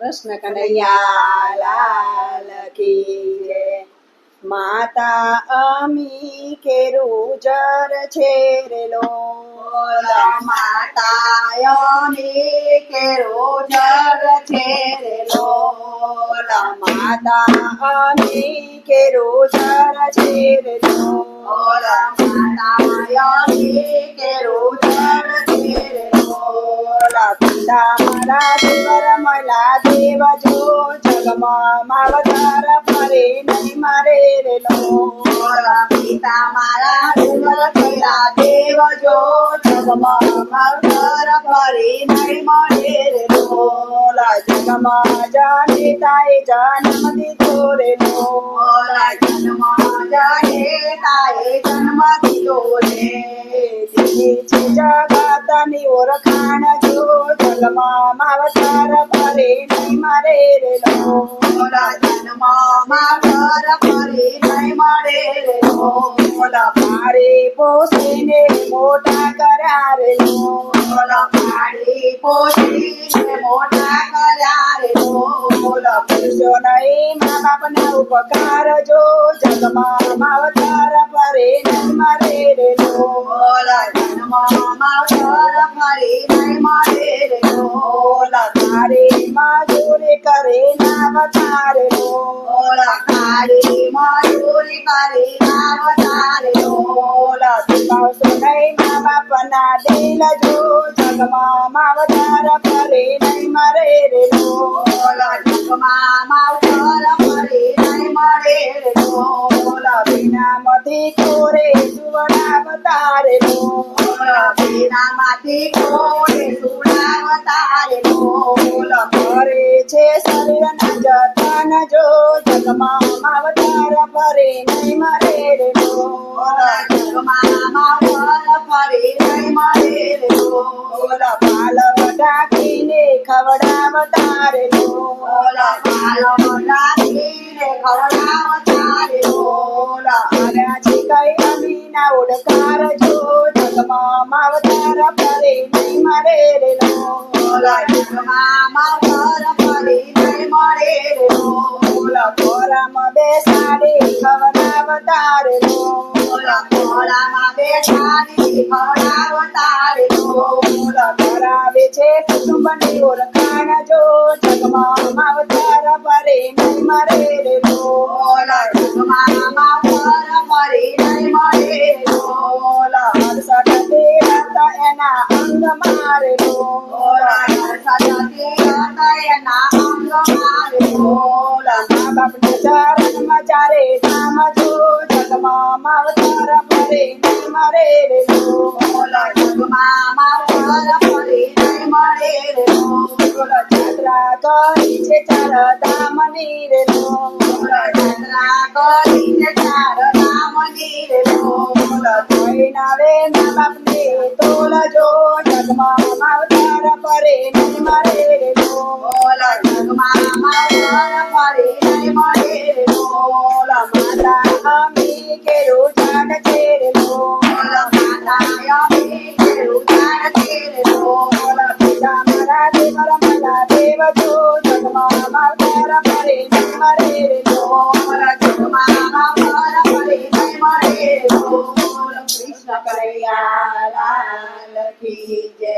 કૃષ્ણ કનૈયા લાલ કી જય માતા અમી કે રૂજર છે રે લોલ માતાયોની કેરો જગ છે રે લોલ માતા અમી કે રૂજર છે રે લોલ માતાયોની કેરો જગ છે રે લોલ પિતા મારા દેવર મલા દેવ જો જગમાં માવતાર ફરે નહીં મારે રે લોલ પિતા મારા સુંદર થયા દેવ જો જગમાં જો જગમાં માવતાર ફરે નહીં મારે રે લોલ ઓલા જન્મ ઘર ફરી નહીં મળે રે ઓલા મારે પોસીને મોટા કર્યા રે લોલ ઓલા પાડી પોતીને મોટા કર્યા રે ઓલા પુરુષો નહીં મા બાપના ઉપકાર જો જગમાં માવતાર ફરે નહીં મારે રે લોલ ઓલા જન્મ કરે વધારે ઓલા કાળી મજૂરી કરી નામ તારે ઓલા પાવસો નહીં મા નહીં મારે રે ઓલા જગમાં માવતર નહીં મળે રે ઓલા વિના મથી કોરે સુવડા વધારે ઓલા પીનામાંથી કોને સુડાવ તારે ઓલા કરે છે શરીરના જતન જો. જગમાં માવતાર ફરે નહીં મારે રે જગમાં માવતર નહીં મળે રે ઓલા પાલવ ઢાંકીને ખવડાવતારે ઓલા પાલો રાખીને ખવડાવ તારે ઓલા કઈ અમીના ઓડકાર જો. જગમાં માવતાર ફરે નહીં મારે રે ઓલા જગમાં માવતર નહીં મળે જગમાં અવતાર પરે મારે રે ઓલા જગમાં એના અંગ મારે હૃદયના અંગ મારે મા બાપને ચરણમાં ચારે ધામ જો. જગમાં માવતાર ફરે મારે રે ઓલા જગમાં માવતર ફરી મળે રે ઓલા યાત્રા કરી છે ચાર રે જત્રા કરીને ચાર ધામની રે ઓલા નાવે મા બાપને જગમાં માવતાર ફરે નહીં મારે રે ઓલા જગમાં માવતર પરે નહીં મળે રે માતા અમી છે રે ઓલા માતા યમી કેરું જાણ છે રે ઓલા પિતા મારા દેવર મારા દેવ જો જગમાં માવતાર પરે નહીં મારે રે ઓલા જગમાં માવતર ફરી નહીં મળે રે કૃષ્ણ કનૈયા. લાલ કી જય